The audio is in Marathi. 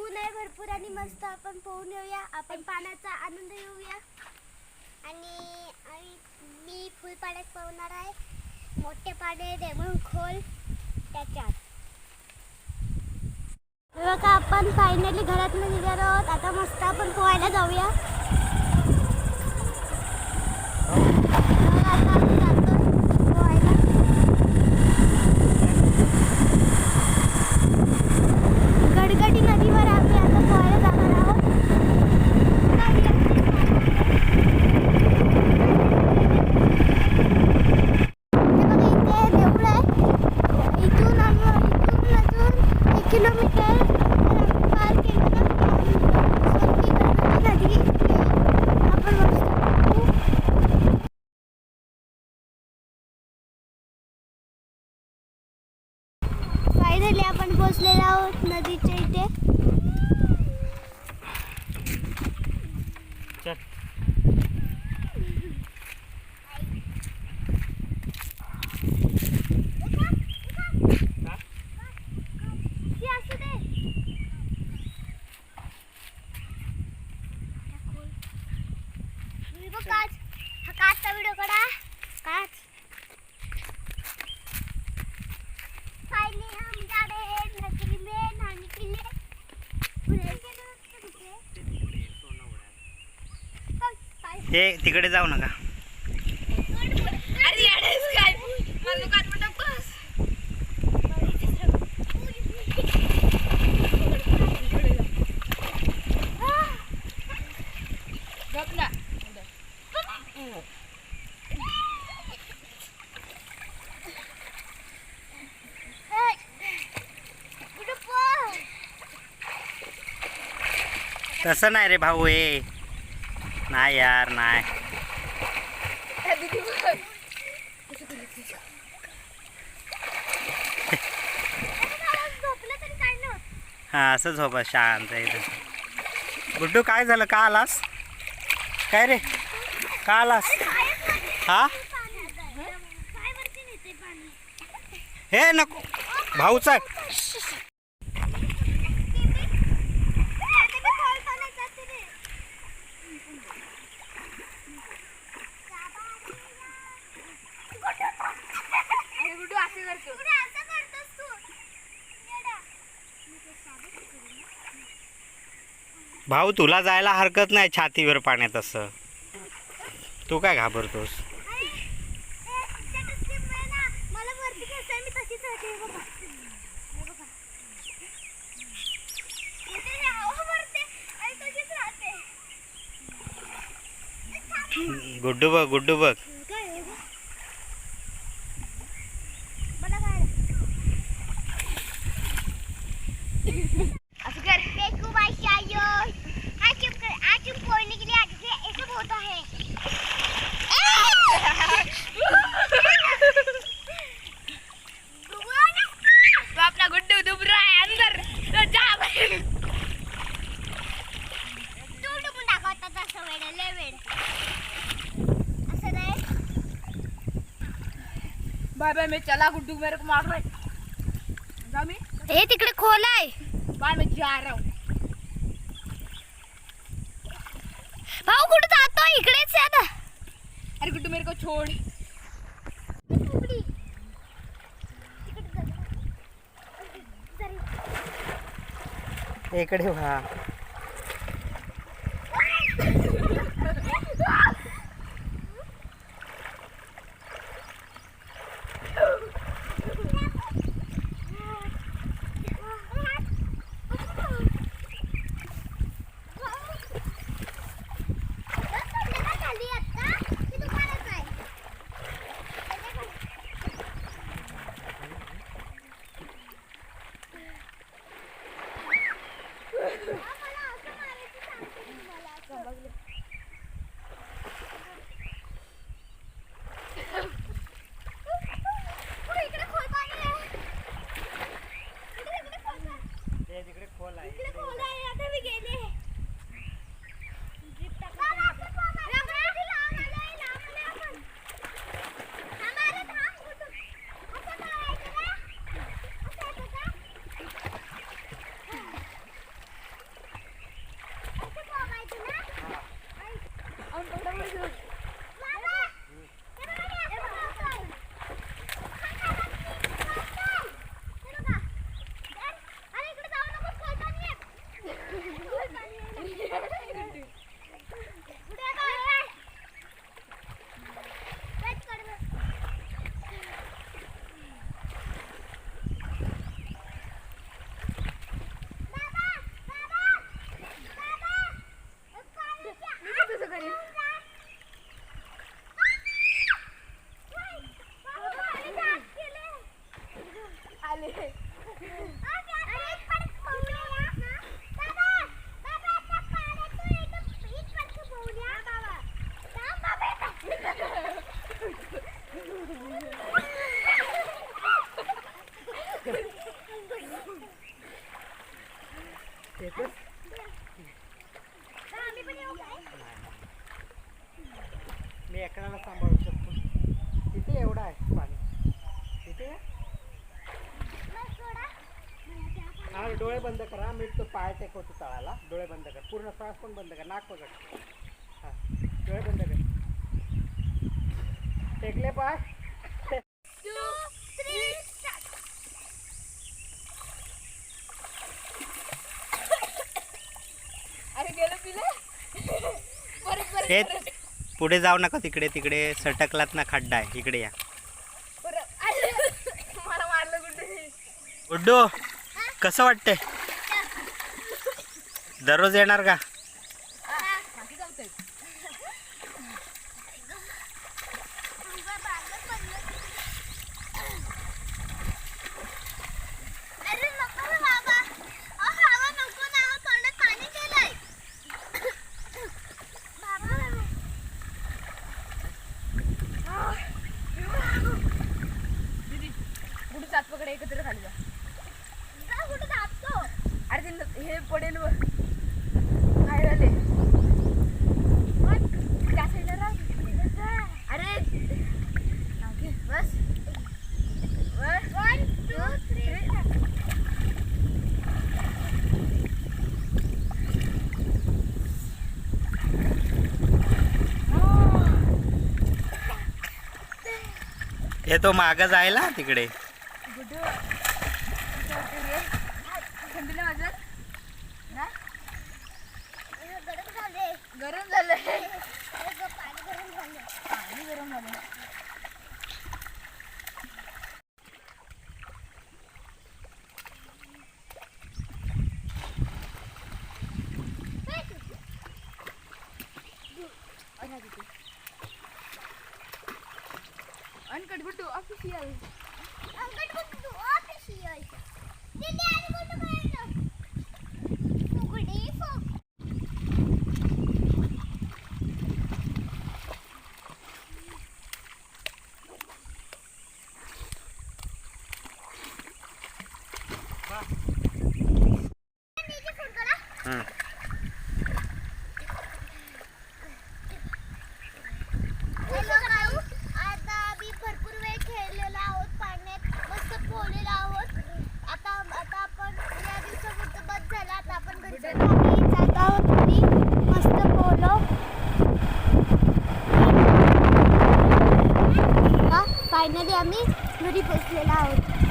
ऊन आहे भरपूर आणि मस्त आपण पोहून येऊया. आपण पाण्याचा आनंद घेऊया. आणि आणि मी फुल पाण्यात पोहणार आहे. मोठे पाणी डेमन खोल त्याच्यात. बघा आपण फायनली घरातून निघालो आहोत. आता मस्त आपण पोहायला जाऊया हे बघा, आता आपण जातोय पोहायला गडगडी नदीवर आम्ही आता पोहायला जाणार आहोत हे बघा, इथे देऊळ आहे. इथून आम्ही इथून अजून एक किलोमीटर पार केलं ना शेवटी गडगडी नदी इथे आपण मस्त पोहू. फायनली आपण पोहोचलेलो आहोत नदीच्या इथे चल. ती असू दे. मी बघ काच. हा काचचा व्हिडिओ काढा काच फायनली हम जा रहे हैं नदी में नहाने के लिए पुढे गेलो होतो तिथे. चल, पाय. हे तिकडे जाऊ नका. तसं नाही रे भाऊ हे. नाही यार नाही. हा असं झोपा शांत इथं. गुड्डू काय झालं? का आलास? काय रे? का आलास? हा? हे नको. भाऊ चल अरे गुड्डू असे करतो भाऊ तुला जायला हरकत नाही छातीवर पाण्यात असं. तू काय घाबरतोस? गुड्डू बघ गुड्डू बघ तशीच राहते हे बघा. हे बघा. इथे हे हवा भरते आणि तशीच राहते. गुड्डू बघ गुड्डू बघ काय आहे गं? मला काय असं कर देखो भाई शायो आज हम कर आज हम पोड़ने के लिए आगे से ऐसे होता है तो अपना गुड्डू डूब रहा है अंदर तो जा भाई तू डुबून दाखवता तसं वेळ लय वेळ असं नाही बाय बाय मैं चला गुड्डू मेरे को मार रहा है जा मैं. हे तिकडे खोल आहे. बाय मैं जा रहा हूँ भाऊ कुठे जातो इकडेच आहे ना अरे गुड्डू मेरे को छोड़. इकडे व्हा olabilir. मी एकड्याला सांभाळू शकतो. तिथे एवढं आहे पाणी. तिथे हा डोळे बंद करा. मी तो पाय टेकवतो तळाला. डोळे बंद कर. पूर्ण श्वास पण बंद कर. नाक पकड. हां डोळे बंद कर. टेकले पाय? हे पुढे जाऊ नका तिकडे तिकडे सटकलात ना खड्डा आहे इकडे या. गुड्डू कसं वाटतंय? दररोज येणार का? सात पकडे एकत्र खाली जा. अरे ते न- हे पडेल वर. त्या साईडला अरे. ओके बस. वन टू थ्री येतो माग जायला तिकडे. ಅನ್ಕಟ್ ಬಿಟ್ಟು ಆಫೀಸಿಯಲ್ ಅನ್ಕಟ್ ಬಿಟ್ಟು ಆಫೀಸಿಯಲ್ आम्ही जात आहोत घरी मस्त फायनली आम्ही घरी पोचलेलो आहोत.